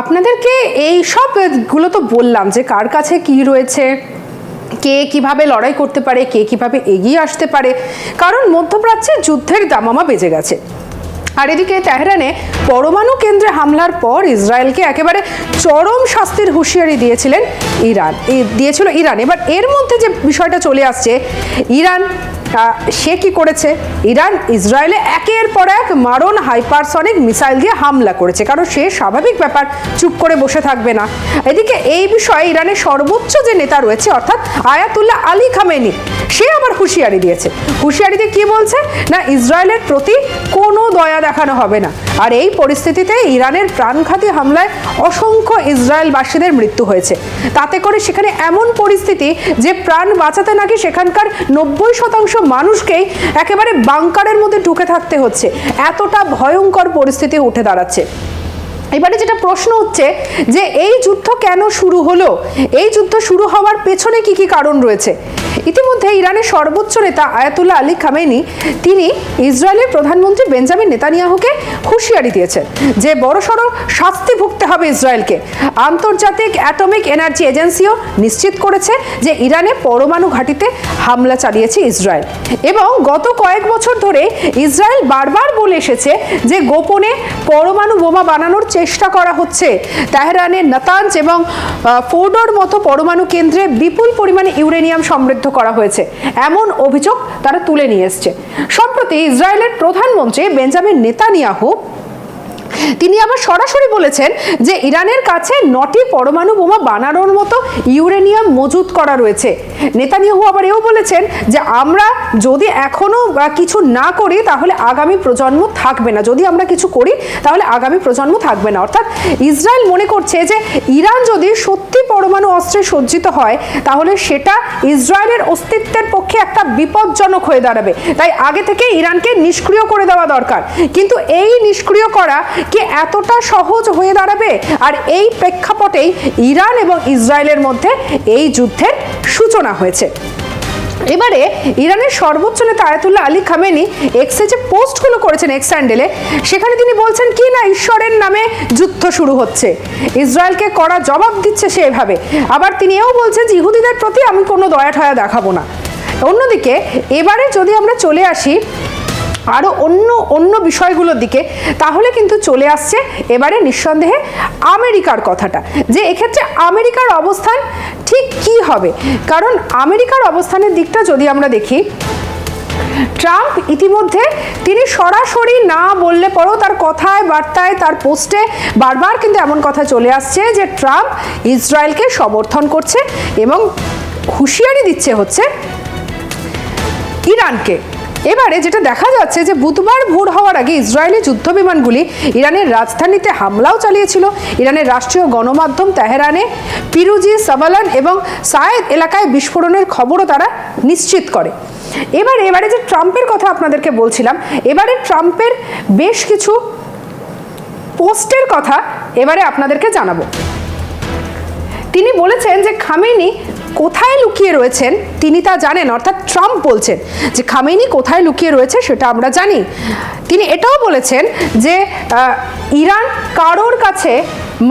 আপনাদেরকে এই সবগুলো তো বললাম যে কার কাছে কি রয়েছে, কে কীভাবে লড়াই করতে পারে, কে কীভাবে এগিয়ে আসতে পারে, কারণ মধ্যপ্রাচ্যে যুদ্ধের দামামা বেজে গেছে। আর এদিকে তেহরানে পরমাণু কেন্দ্রে হামলার পর ইসরায়েলকে একেবারে চরম শাস্তির হুঁশিয়ারি দিয়েছিলেন ইরান। দিয়েছিল ইরান। এবার এর মধ্যে যে বিষয়টা চলে আসছে, ইরান আহ, সে কি করেছে? ইরান ইসরায়েলে একের পর এক মারণ হাইপারসনিক মিসাইল দিয়ে হামলা করেছে। কারণ সে স্বাভাবিক ব্যাপার চুপ করে বসে থাকবে না। এদিকে এই বিষয়ে ইরানের সর্বোচ্চ যে নেতা রয়েছে অর্থাৎ আয়াতুল্লাহ আলী খামেনি সে আবার হুঁশিয়ারি দিয়েছে। হুঁশিয়ারিতে কি বলছে? না ইসরায়েলের প্রতি কোনো দয়া দেখানো হবে না। আর এই পরিস্থিতিতে ইরানের প্রাণঘাতী হামলায় অসংখ্য ইসরায়েলবাসীদের মৃত্যু হয়েছে। তাতে করে সেখানে এমন পরিস্থিতি যে প্রাণ বাঁচাতে নাকি সেখানকার নব্বই শতাংশ মানুষকেই একেবারে বাংকারের মধ্যে ঢুকে থাকতে হচ্ছে। এতটা ভয়ঙ্কর পরিস্থিতি উঠে দাঁড়াচ্ছে। এবারে যেটা প্রশ্ন হচ্ছে যে এই যুদ্ধ কেন শুরু হলো? এই যুদ্ধ শুরু হওয়ার পেছনে কি কি কারণ রয়েছে? ইতিমধ্যে ইরানের সর্বোচ্চ নেতা আয়াতুল্লাহ আলী খামেনি, তিনি ইসরায়েলের প্রধানমন্ত্রী বেঞ্জামিন নেতানিয়াহুকে হুঁশিয়ারি দিয়েছেন যে বড়সড় শাস্তি ভুগতে হবে ইসরায়েলকে। আন্তর্জাতিক অ্যাটমিক এনার্জি এজেন্সিও নিশ্চিত করেছে যে ইরানে পরমাণু ঘাঁটিতে হামলা চালিয়েছে ইসরায়েল। এবং গত কয়েক বছর ধরে ইসরায়েল বারবার বলে এসেছে যে গোপনে পরমাণু বোমা বানানোর চেষ্টা করা হচ্ছে। তেহরানের নাতাঞ্জ এবং ফোর্ডোর মতো পরমাণু কেন্দ্রে বিপুল পরিমাণে ইউরেনিয়াম সমৃদ্ধ করা হয়েছে। এমন অভিযোগ তারা তুলে নিয়ে এসছে। সম্প্রতি ইসরায়েলের প্রধানমন্ত্রী বেঞ্জামিন নেতানিয়াহু তিনি আবার সরাসরি বলেছেন যে ইরানের কাছে নটি পরমাণু বোমা বানানোর মতো ইউরেনিয়াম মজুত করা রয়েছে। নেতানিয়াহু আবার এও বলেছেন যে আমরা যদি এখনও কিছু না করি, তাহলে আগামী প্রজন্ম থাকবে না। যদি আমরা কিছু করি, তাহলে আগামী প্রজন্ম থাকবে না। অর্থাৎ ইসরায়েল মনে করছে যে ইরান যদি সত্যি পরমাণু অস্ত্রে সজ্জিত হয়, তাহলে সেটা ইসরায়েলের অস্তিত্বের পক্ষে একটা বিপজ্জনক হয়ে দাঁড়াবে। তাই আগে থেকে ইরানকে নিষ্ক্রিয় করে দেওয়া দরকার। কিন্তু এই নিষ্ক্রিয় করা কি এতটা সহজ হয়ে দাঁড়াবে? আর এই প্রেক্ষাপটেই ইরান এবং ইসরায়েলের মধ্যে এই যুদ্ধের সূচনা হয়েছে। এবারে ইরানের সর্বোচ্চ নেতা আয়াতুল্লাহ আলী খামেনি এক্সে যে পোস্টগুলো করেছেন এক্স হ্যান্ডেলে। সেখানে তিনি বলছেন, কি না ঈশ্বরের নামে যুদ্ধ শুরু হচ্ছে? ইসরায়েলকে করা জবাব দিচ্ছে সে এভাবে। আবার তিনি এও বলছেন যে ইহুদিদের প্রতি আমি কোনো দয়া ঠয়া দেখাবো না। অন্যদিকে, এবারে যদি আমরা চলে আসি আরও অন্য অন্য বিষয়গুলোর দিকে, তাহলে কিন্তু চলে আসছে এবারে নিঃসন্দেহে আমেরিকার কথাটা। যে এক্ষেত্রে আমেরিকার অবস্থান ঠিক কি হবে? কারণ আমেরিকার অবস্থানের দিকটা যদি আমরা দেখি, ট্রাম্প ইতিমধ্যে তিনি সরাসরি না বললে পরেও তার কথায়, বার্তায়, তার পোস্টে বারবার কিন্তু এমন কথা চলে আসছে যে ট্রাম্প ইসরায়েলকে সমর্থন করছে এবং হুঁশিয়ারি দিচ্ছে হচ্ছে ইরানকে। এবারে যেটা দেখা যাচ্ছে যে বুধবার ভোর হওয়ার আগে ইসরায়েলি যুদ্ধ বিমানগুলি ইরানের রাজধানীতে হামলাও চালিয়েছিল। ইরানের রাষ্ট্রীয় গণমাধ্যম তেহরানে পিরুজি সাবালান এবং সায়েদ এলাকায় বিস্ফোরণের খবরও তারা নিশ্চিত করে। এবার, এবারে যে ট্রাম্পের কথা আপনাদেরকে বলছিলাম, এবারে ট্রাম্পের বেশ কিছু পোস্টের কথা এবারে আপনাদেরকে জানাব। তিনি বলেছেন যে খামেনি কোথায় লুকিয়ে রয়েছেন তিনি তা জানেন, অর্থাৎ ট্রাম্প বলছেন যে খামেনি কোথায় লুকিয়ে রয়েছে সেটা আমরা জানি। তিনি এটাও বলেছেন যে ইরান কারোর কাছে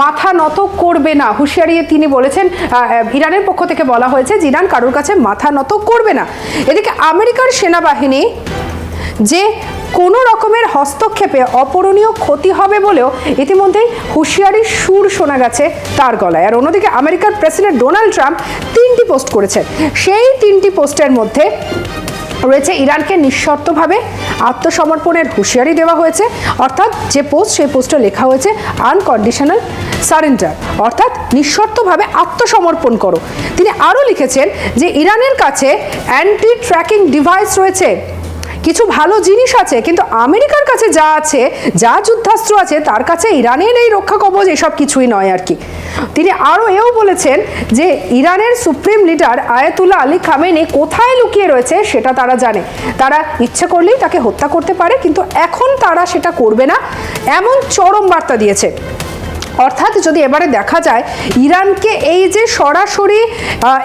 মাথা নত করবে না। হুঁশিয়ারি তিনি বলেছেন ইরানের পক্ষ থেকে বলা হয়েছে যে ইরান কারোর কাছে মাথা নত করবে না। এদিকে আমেরিকার সেনাবাহিনী যে কোনো রকমের হস্তক্ষেপে অপূরণীয় ক্ষতি হবে বলেও ইতিমধ্যেই হুঁশিয়ারির সুর শোনা গেছে তার গলায়। আর অন্যদিকে আমেরিকার প্রেসিডেন্ট ডোনাল্ড ট্রাম্প তিনটি পোস্ট করেছেন। সেই তিনটি পোস্টের মধ্যে রয়েছে ইরানকে নিঃশর্তভাবে আত্মসমর্পণের হুঁশিয়ারি দেওয়া হয়েছে। অর্থাৎ যে পোস্ট, সেই পোস্টে লেখা হয়েছে, আনকন্ডিশনাল সারেন্ডার অর্থাৎ নিঃশর্তভাবে আত্মসমর্পণ করো। তিনি আরও লিখেছেন যে, ইরানের কাছে অ্যান্টি ট্র্যাকিং ডিভাইস রয়েছে। কিছু ভালো জিনিস আছে, কিন্তু আমেরিকার কাছে যা আছে, যা যুদ্ধাস্ত্র আছে, তার কাছে ইরানের এই রক্ষা কবচ এসব কিছুই নয় আর কি। তিনি আরও এও বলেছেন যে ইরানের supreme leader Ayatollah Ali Khamenei কোথায় লুকিয়ে রয়েছে সেটা তারা জানে। তারা ইচ্ছে করলেই তাকে হত্যা করতে পারে, কিন্তু এখন তারা সেটা করবে না, এমন চরম বার্তা দিয়েছে। অর্থাৎ যদি এবারে দেখা যায়, ইরানকে এই যে সরাসরি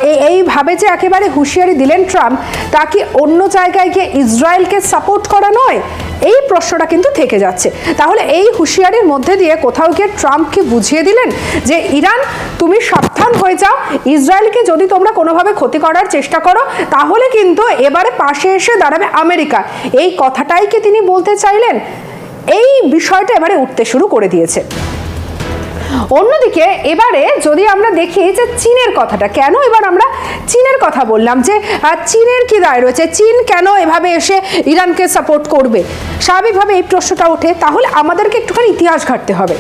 এই- এইভাবে যে একেবারে হুঁশিয়ারি দিলেন ট্রাম্প, তা কি অন্য জায়গায় গিয়ে ইসরায়েলকে সাপোর্ট করা নয়? এই প্রশ্নটা কিন্তু থেকে যাচ্ছে। তাহলে এই হুঁশিয়ারির মধ্যে দিয়ে কোথাও গিয়ে ট্রাম্পকে বুঝিয়ে দিলেন যে, ইরান, তুমি সাবধান হয়ে যাও। ইসরায়েলকে যদি তোমরা কোনোভাবে ক্ষতি করার চেষ্টা করো, তাহলে কিন্তু এবারে পাশে এসে দাঁড়াবে আমেরিকা। এই কথাটাই কি তিনি বলতে চাইলেন? এই বিষয়টা এবারে উঠতে শুরু করে দিয়েছে। অন্যদিকে এবারে যদি আমরা দেখি যে চীনের কথাটা, কেন এবার আমরা চীনের কথা বললাম? যে চীনের কি দায় রয়েছে? চীন কেন এভাবে এসে ইরানকে সাপোর্ট করবে? স্বাভাবিকভাবে এই প্রশ্নটা ওঠে, তাহলে আমাদেরকে একটুখানি ইতিহাস ঘাটতে হবে।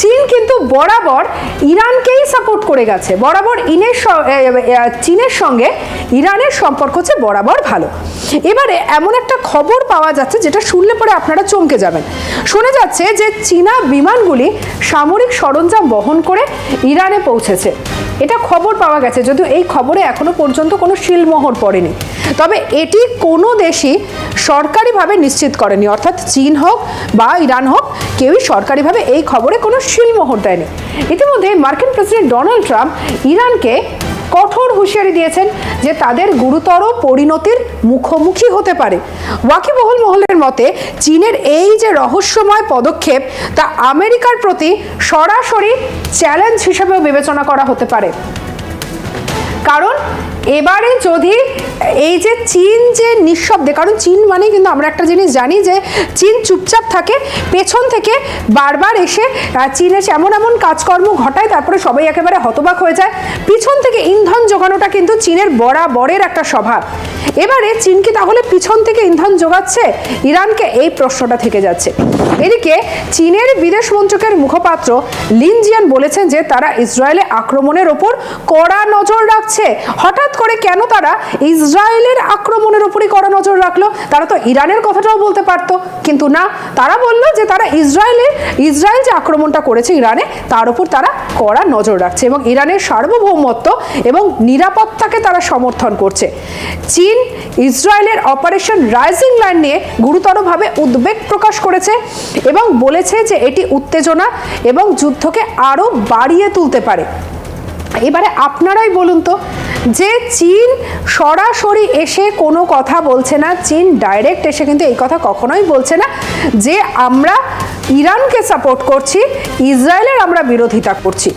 চীন কিন্তু বরাবর ইরানকেই সাপোর্ট করে গেছে। বরাবর ইনের চীনের সঙ্গে ইরানের সম্পর্ক হচ্ছে বরাবর ভালো। এবারে এমন একটা খবর পাওয়া যাচ্ছে, যেটা শুনলে পরে আপনারা চমকে যাবেন। শোনা যাচ্ছে যে, চীনা বিমানগুলি সামরিক সরঞ্জাম বহন করে ইরানে পৌঁছেছে। এটা খবর পাওয়া গেছে, যদিও এই খবরে এখনও পর্যন্ত কোনো শিলমোহর পড়েনি। তবে এটি কোনো দেশই সরকারিভাবে নিশ্চিত করেনি, অর্থাৎ চীন হোক বা ইরান হোক, কেউই সরকারিভাবে এই খবরে কোনো শিলমোহর দেয়নি। ইতিমধ্যে মার্কিন প্রেসিডেন্ট ডোনাল্ড ট্রাম্প ইরানকে কঠোর হুঁশিয়ারি দিয়েছেন যে তাদের গুরুতর পরিণতির মুখোমুখি হতে পারে। ওয়াকিবহুল মহলের মতে, চীনের এই যে রহস্যময় পদক্ষেপ, তা আমেরিকার প্রতি সরাসরি চ্যালেঞ্জ হিসেবেও বিবেচনা করা হতে পারে। কারণ এবারে যদি এই যে চীন যে নিঃশব্দে কারণ চীন মানে কিন্তু আমরা একটা জিনিস জানি যে চীন চুপচাপ থাকে পেছন থেকে বারবার এসে আহ, চীন এসে এমন এমন কাজকর্ম ঘটায় তারপরে সবাই একেবারে হতবাক হয়ে যায়। পিছন থেকে ইন্ধন জোগানোটা কিন্তু চীনের বরাবরের একটা স্বভাব। এবারে চীন কি তাহলে পিছন থেকে ইন্ধন যোগাচ্ছে ইরানকে এই প্রশ্নটা থেকে যাচ্ছে। এদিকে চীনের বিদেশ মন্ত্রকের মুখপাত্র লিনজিয়ান বলেছেন যে তারা ইসরায়েলে আক্রমণের ওপর কড়া নজর রাখছে। হঠাৎ করে কেন তারা ইসরায়েলের আক্রমণের উপরই কড়া নজর রাখল? তারা তো ইরানের কথাটাও বলতে পারতো। কিন্তু না, তারা বলল যে তারা ইসরায়েলের ইসরায়েল যে আক্রমণটা করেছে ইরানে, তার উপর তারা কড়া নজর রাখছে এবং ইরানের সার্বভৌমত্ব এবং নিরাপত্তাকে তারা সমর্থন করছে। চীন ইসরায়েলের অপারেশন রাইজিং লাইন নিয়ে গুরুতরভাবে উদ্বেগ প্রকাশ করেছে এবং বলেছে যে এটি উত্তেজনা এবং যুদ্ধকে আরও বাড়িয়ে তুলতে পারে। এবারে আপনারাই বলুন তো যে চীন সরাসরি এসে কোনো কথা বলছে না, চীন ডাইরেক্ট এসে কিন্তু এই কথা কখনোই বলছে না যে আমরা ইরানকে সাপোর্ট করছি, ইসরায়েলের আমরা বিরোধিতা করছি।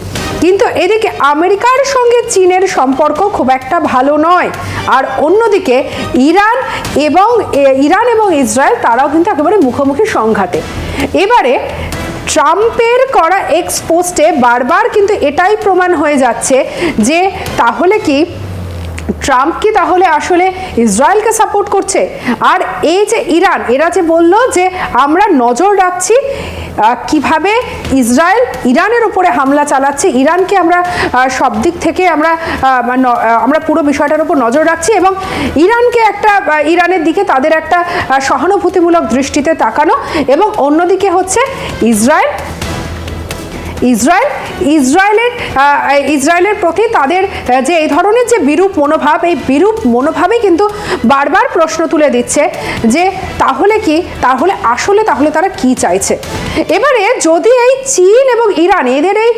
কিন্তু এদিকে আমেরিকার সঙ্গে চীনের সম্পর্ক খুব একটা ভালো নয়। আর অন্যদিকে ইরান এবং ইরান এবং ইসরায়েল তারাও কিন্তু একেবারে মুখোমুখি সংঘাতে। এবারে ট্রাম্পের করা এক্স পোস্টে বারবার কিন্তু এটাই প্রমাণ হয়ে যাচ্ছে যে তাহলে কি ট্রাম্প কি তাহলে আসলে ইসরায়েলকে সাপোর্ট করছে? আর এই যে ইরান এরা যে বলল যে আমরা নজর রাখছি কীভাবে ইসরায়েল ইরানের উপরে হামলা চালাচ্ছে ইরানকে আমরা সব দিক থেকে আমরা আহ, ন- আহ, আমরা পুরো বিষয়টার উপর নজর রাখছি এবং ইরানকে একটা ইরানের দিকে তাদের একটা সহানুভূতিমূলক দৃষ্টিতে তাকানো এবং অন্যদিকে হচ্ছে ইসরায়েল ইসরায়েল, ইসরায়েলের ইসরায়েলের প্রতি তাদের যে এই ধরনের যে বিরূপ মনোভাব, এই বিরূপ মনোভাবে কিন্তু বারবার প্রশ্ন তুলে দিচ্ছে যে তাহলে কি, তাহলে আসলে তাহলে তারা কি চাইছে? এবারে যদি এই চীন এবং ইরান, এদের এই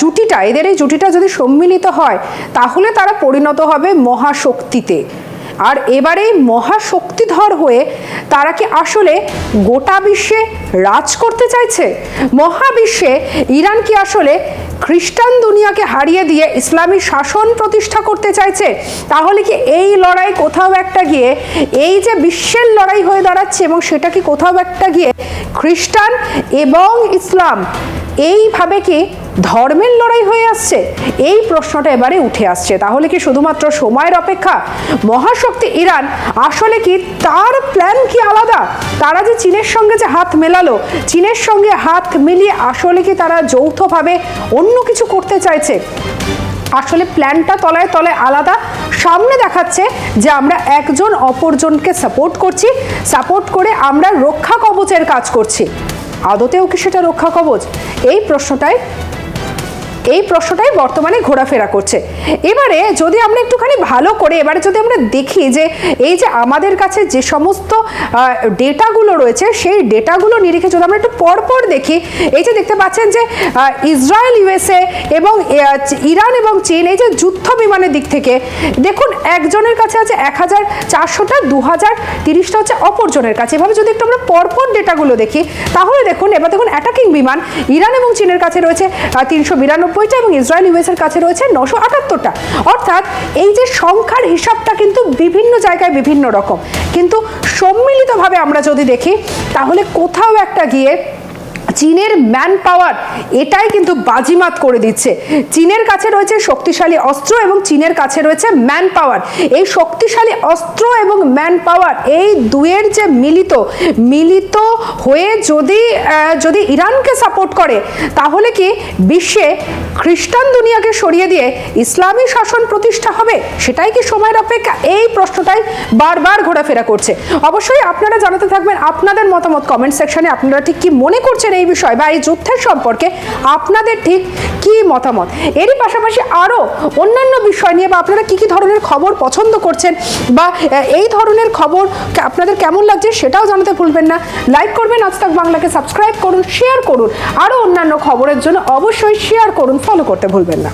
জুটিটা, এদের এই জুটিটা যদি সম্মিলিত হয়, তাহলে তারা পরিণত হবে মহাশক্তিতে। আর এবারে মহাশক্তিধর হয়ে তারা কি আসলে গোটা বিশ্বে রাজ করতে চাইছে? মহাবিশ্বে ইরান কি আসলে খ্রিস্টান দুনিয়াকে হারিয়ে দিয়ে ইসলামী শাসন প্রতিষ্ঠা করতে চাইছে? তাহলে কি এই লড়াই কোথাও একটা গিয়ে, এই যে বিশ্বের লড়াই হয়ে দাঁড়াচ্ছে এবং সেটা কি কোথাও একটা গিয়ে খ্রিস্টান এবং ইসলাম, এইভাবে কি ধর্মের লড়াই হয়ে আসছে। এই প্রশ্নটা এবারে উঠে আসছে। তাহলে কি শুধুমাত্র সময়ের অপেক্ষা? মহাশক্তি ইরান আসলে কি তার প্ল্যান কি আলাদা? তারা যে চীনের সঙ্গে যে হাত মেলালো, চীনের সঙ্গে হাত মিলিয়ে আসলে কি তারা যৌথভাবে অন্য কিছু করতে চাইছে? আসলে প্ল্যানটা তলায় তলায় আলাদা। সামনে দেখাচ্ছে যে আমরা একজন অপরজনকে সাপোর্ট করছি সাপোর্ট করে আমরা রক্ষা কবচের কাজ করছি। আদতেও কি সেটা রক্ষা কবচ? এই প্রশ্নটাই এই প্রশ্নটাই বর্তমানে ঘোরাফেরা করছে। এবারে যদি আমরা একটুখানি ভালো করে, এবারে যদি আমরা দেখি যে এই যে আমাদের কাছে যে সমস্ত ডেটাগুলো রয়েছে, সেই ডেটাগুলো নিরিখে যদি আমরা একটু পরপর দেখি, এই যে দেখতে পাচ্ছেন যে ইসরায়েল, ইউএসএ এবং ইরান এবং চীন এই যে যুদ্ধ বিমানের দিক থেকে, দেখুন একজনের কাছে আছে এক হাজার চারশোটা দু হাজার তিরিশটা হচ্ছে অপরজনের কাছে। এভাবে যদি একটু আমরা পরপর ডেটাগুলো দেখি, তাহলে দেখুন, এবার দেখুন অ্যাটাকিং বিমান, ইরান এবং চীনের কাছে রয়েছে তিনশো বিরানব্বই বিরানব্বইটা এবং ইসরায়েল ইউএসের কাছে রয়েছে নশো আটাত্তরটা। অর্থাৎ এই যে সংখ্যার হিসাবটা কিন্তু বিভিন্ন জায়গায় বিভিন্ন রকম। কিন্তু সম্মিলিতভাবে আমরা যদি দেখি, তাহলে কোথাও একটা গিয়ে চীনের ম্যান পাওয়ার এটাই কিন্তু বাজিমাত করে দিচ্ছে। চীনের কাছে রয়েছে শক্তিশালী অস্ত্র এবং চীনের কাছে রয়েছে ম্যান পাওয়ার এই শক্তিশালী অস্ত্র এবং ম্যান পাওয়ার এই দুয়ের যে মিলিত মিলিত হয়ে যদি যদি ইরানকে সাপোর্ট করে, তাহলে কি বিশ্বে খ্রিস্টান দুনিয়াকে সরিয়ে দিয়ে ইসলামী শাসন প্রতিষ্ঠা হবে? সেটাই কি সময়ের অপেক্ষা? এই প্রশ্নটাই বারবার ঘোরাফেরা করছে। অবশ্যই আপনারা জানাতে থাকবেন আপনাদের মতামত কমেন্ট সেকশনে আপনারা ঠিক কি মনে করছেন এই বিষয় বা এই যুদ্ধের সম্পর্কে আপনাদের ঠিক কি মতামত? এরই পাশাপাশি আরও অন্যান্য বিষয় নিয়ে বা আপনারা কী কী ধরনের খবর পছন্দ করছেন বা এই ধরনের খবর আপনাদের কেমন লাগছে সেটাও জানাতে ভুলবেন না। লাইক করবেন, আজ তাক বাংলাকে সাবস্ক্রাইব করুন শেয়ার করুন। আরও অন্যান্য খবরের জন্য অবশ্যই শেয়ার করুন ফলো করতে ভুলবেন না।